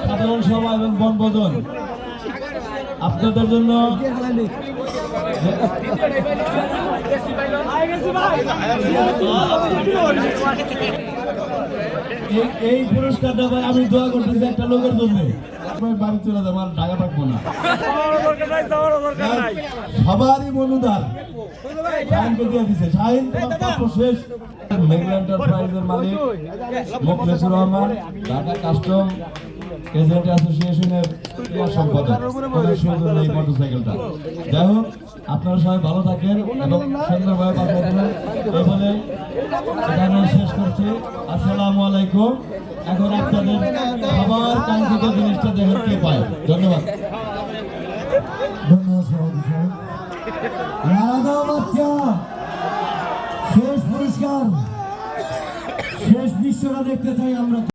সাধারণ সভা এবং আপনাদের জন্য এই- পুরস্কারটা ভাই আমি দোয়া করতেছি একটা লোকের জন্য বাড়ি চলে যাব আর টাকা পাকবো না সবারই মনুদার শেষ মেঘলা এন্টারপ্রাইজের মালিক মোখলেসুর রহমান এজেন্ট অ্যাসোসিয়েশনের সম্পাদক এই মোটরসাইকেলটা যাই হোক আপনারা সবাই ভালো থাকেন এবং সুন্দরভাবে শেষ করছি আসসালামু আলাইকুম এখন আপনাদের আবার কাঙ্ক্ষিত জিনিসটা দেখেন কে পায় ধন্যবাদ ধন্যবাদ রাধা বাচ্চা শেষ পুরস্কার শেষ দৃশ্যটা দেখতে চাই আমরা।